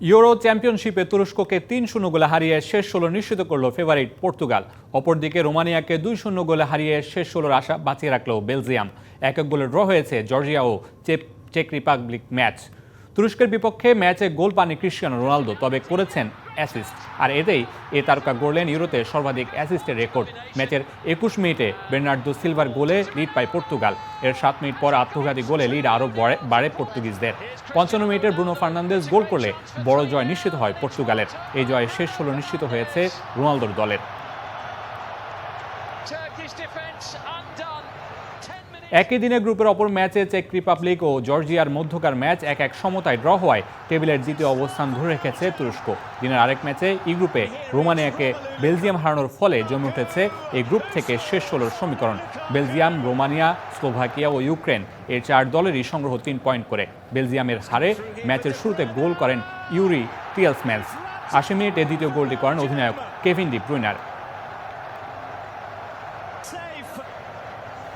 Euro চ্যাম্পিয়নশিপে তুরস্ককে তিন শূন্য গোলে হারিয়ে শেষ ষোলো নিশ্চিত করল ফেভারিট পর্তুগাল। অপরদিকে রোমানিয়াকে দুই শূন্য গোলে হারিয়ে শেষ ষোলোর আশা বাঁচিয়ে রাখল বেলজিয়াম। এক এক গোলে ড্র হয়েছে জর্জিয়া ও চেক রিপাবলিক ম্যাচ। তুরস্কের বিপক্ষে ম্যাচে গোল পানি ক্রিশ্চিয়ানো রোনালদো, তবে করেছেন অ্যাসিস্ট আর এতেই এ তারকা গড়লেন ইউরোতে সর্বাধিক অ্যাসিস্টের রেকর্ড। ম্যাচের একুশ মিনিটে বের্নার্দো সিলভার গোলে লিড পায় পর্তুগাল। এর সাত মিনিট পর আত্মঘাতী গোলে লিড আরও বাড়ে- বাড়ে পর্তুগিজদের। পঞ্চান্ন মিনিটের ব্রুনো ফার্নান্দেজ গোল করলে বড় জয় নিশ্চিত হয় পর্তুগালের। এই জয়ে শেষ ষোলো নিশ্চিত হয়েছে রোনালদোর দলের। একই দিনে গ্রুপের অপর ম্যাচে চেক রিপাবলিক ও জর্জিয়ার মধ্যকার ম্যাচ এক এক সমতায় ড্র হওয়ায় টেবিলের দ্বিতীয় অবস্থান ধরে রেখেছে তুরস্ক। দিনের আরেক ম্যাচে ই গ্রুপে রোমানিয়াকে বেলজিয়াম হারানোর ফলে জমে উঠেছে এই গ্রুপ থেকে শেষ ষোলোর সমীকরণ। বেলজিয়াম, রোমানিয়া, স্লোভাকিয়া ও ইউক্রেন এর চার দলেরই সংগ্রহ তিন পয়েন্ট করে। বেলজিয়ামের হারে ম্যাচের শুরুতে গোল করেন ইউরি টিয়ালসম্যান্স আশি মিনিটে দ্বিতীয় গোলটি করেন অধিনায়ক কেভিন ডি ব্রুইনার।